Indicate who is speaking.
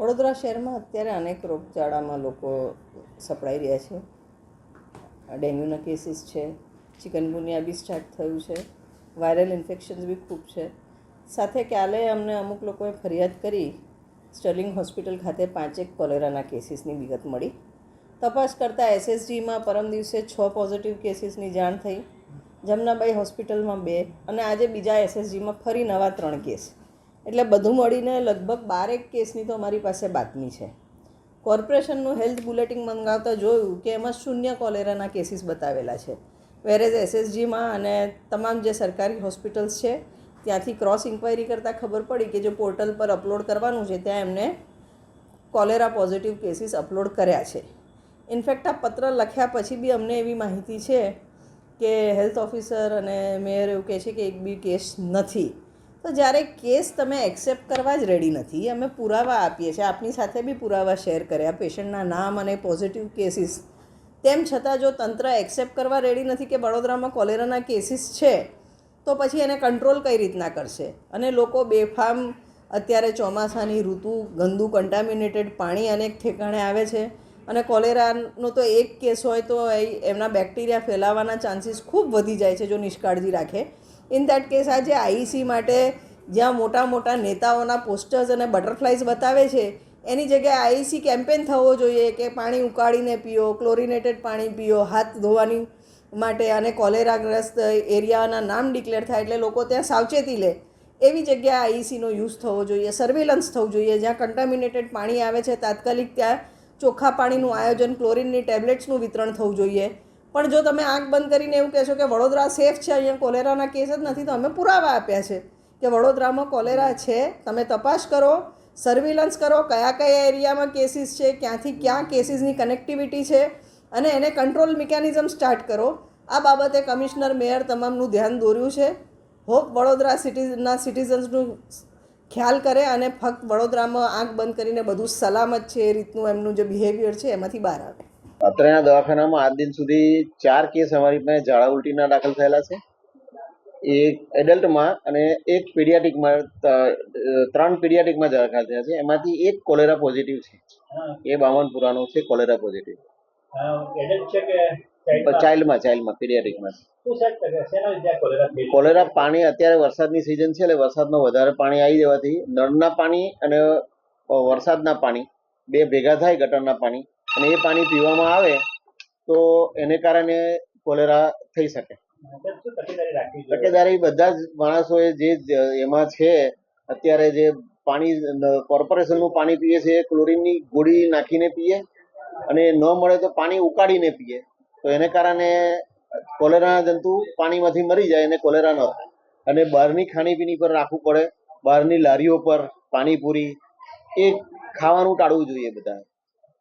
Speaker 1: વડોદરા શહેરમાં અત્યારે અનેક રોગચાળામાં લોકો સપડાઈ રહ્યા છે. ડેન્ગ્યુના કેસીસ છે, ચિકનગુનિયા બી સ્ટાર્ટ થયું છે, વાયરલ ઇન્ફેક્શન્સ બી ખૂબ છે. સાથે કાલે અમને અમુક લોકોએ ફરિયાદ કરી, સ્ટર્લિંગ હોસ્પિટલ ખાતે પાંચેક કોલેરાના કેસીસની વિગત મળી. તપાસ કરતાં એસએસજીમાં પરમ દિવસે છ પોઝિટિવ કેસીસની જાણ થઈ. જમનાબાઈ હોસ્પિટલમાં બે અને આજે બીજા એસએસજીમાં ફરી નવા ત્રણ કેસ. એટલે બધું મળીને લગભગ બારેક કેસની તો અમારી પાસે બાતમી છે. કોર્પોરેશનનું હેલ્થ બુલેટિન મંગાવતા જોયું કે એમાં શૂન્ય કોલેરાના કેસીસ બતાવેલા છે. વેરેઝ એસએસજીમાં અને તમામ જે સરકારી હોસ્પિટલ્સ છે, ત્યાંથી ક્રોસ ઇન્ક્વાયરી કરતાં ખબર પડી કે જે પોર્ટલ પર અપલોડ કરવાનું છે, ત્યાં એમને કોલેરા પોઝિટિવ કેસીસ અપલોડ કર્યા છે. ઇનફેક્ટ આ પત્ર લખ્યા પછી બી અમને એવી માહિતી છે કે હેલ્થ ઓફિસર અને મેયર એવું કહે છે કે એક બી કેસ નથી. તો જ્યારે કેસ તમે એક્સેપ્ટ કરવા જ રેડી નથી, અમે પુરાવા આપીએ છીએ. આપની સાથે બી પુરાવા શેર કર્યા. પેશન્ટના નામ અને પોઝિટિવ કેસીસ તેમ છતાં જો તંત્ર એક્સેપ્ટ કરવા રેડી નથી કે વડોદરામાં કોલેરાના કેસીસ છે, તો પછી એને કંટ્રોલ કઈ રીતના કરશે? અને લોકો બેફામ અત્યારે ચોમાસાની ઋતુ, ગંદુ કન્ટામિનેટેડ પાણી અનેક ઠેકાણે આવે છે. અને કોલેરાનો તો એક કેસ હોય તો એમના બેક્ટેરિયા ફેલાવાના ચાન્સીસ ખૂબ વધી જાય છે જો નિષ્કાળજી રાખે. ઇન દેટ કેસ આજે આઈસી માટે જ્યાં મોટા મોટા નેતાઓના પોસ્ટર્સ અને બટરફ્લાઇઝ બતાવે છે, એની જગ્યાએ આઈસી કેમ્પેન થવો જોઈએ કે પાણી ઉકાળીને પીઓ ક્લોરિનેટેડ પાણી પીઓ, હાથ ધોવાની માટે અને કોલેરાગ્રસ્ત એરિયાના નામ ડિક્લેર થાય એટલે લોકો ત્યાં સાવચેતી લે. એવી જગ્યાએ આઈસીનો યુઝ થવો જોઈએ સર્વેલન્સ થવું જોઈએ, જ્યાં કન્ટામિનેટેડ પાણી આવે છે, તાત્કાલિક ત્યાં ચોખ્ખા પાણીનું આયોજન ક્લોરિનની ટેબ્લેટ્સનું વિતરણ થવું જોઈએ. પણ જો તમે આંખ બંધ કરીને એવું કહેશો કે વડોદરા સેફ છે, અહીંયા કોલેરાના કેસ જ નથી, તો અમે પુરાવા આપ્યા છે કે વડોદરામાં કોલેરા છે, તમે તપાસ કરો સર્વેલન્સ કરો, કયા કયા એરિયામાં કેસીસ છે, ક્યાંથી ક્યાં કેસીસની કનેક્ટિવિટી છે, અને એને કંટ્રોલ મિકેનિઝમ સ્ટાર્ટ કરો. આ બાબતે કમિશનર મેયર તમામનું ધ્યાન દોર્યું છે. હોપ વડોદરા સિટીઝના સિટીઝન્સનું ખ્યાલ કરે અને ફક્ત વડોદરામાં આંખ બંધ કરીને બધું સલામત છે એ રીતનું એમનું જે બિહેવિયર છે, એમાંથી બહાર આવે.
Speaker 2: અત્રેના દવાખાનામાં આજ દિન સુધી ચાર કેસ અમારી પાસે ઝાડા ઉલટીના દાખલ થયેલા છે. એક એડલ્ટમાં અને એક પીડિયાટિકમાં ત્રણ પીડિયાટિકમાં દાખલ થયા છે. એમાંથી એક કોલેરા પોઝિટિવ છે. એ બાવનપુરાનો છે કોલેરા પોઝિટિવ. ચાઇલ્ડમાં? ચાઇલ્ડમાં પીડિયાટિકમાં? કોલેરા પાણી અત્યારે વરસાદની સિઝન છે એટલે વરસાદમાં વધારે પાણી આવી જવાથી નળના પાણી અને વરસાદના પાણી બે ભેગા થાય ગટરના પાણી અને એ પાણી પીવામાં આવે તો એને કારણે કોલેરા થઈ શકે.
Speaker 3: તકેદારી
Speaker 2: બધા જ માણસોએ જે એમાં છે અત્યારે જે પાણી કોર્પોરેશનનું પાણી પીએ છે એ ક્લોરીનની ગોળી નાખીને પીએ અને ન મળે તો પાણી ઉકાળીને પીએ. તો એને કારણે કોલેરા જંતુ પાણીમાંથી મરી જાય અને કોલેરા ન થાય. અને બહારની ખાણીપીણી પર રાખવું પડે બહારની લારીઓ પર પાણીપુરી એ ખાવાનું ટાળવું જોઈએ બધા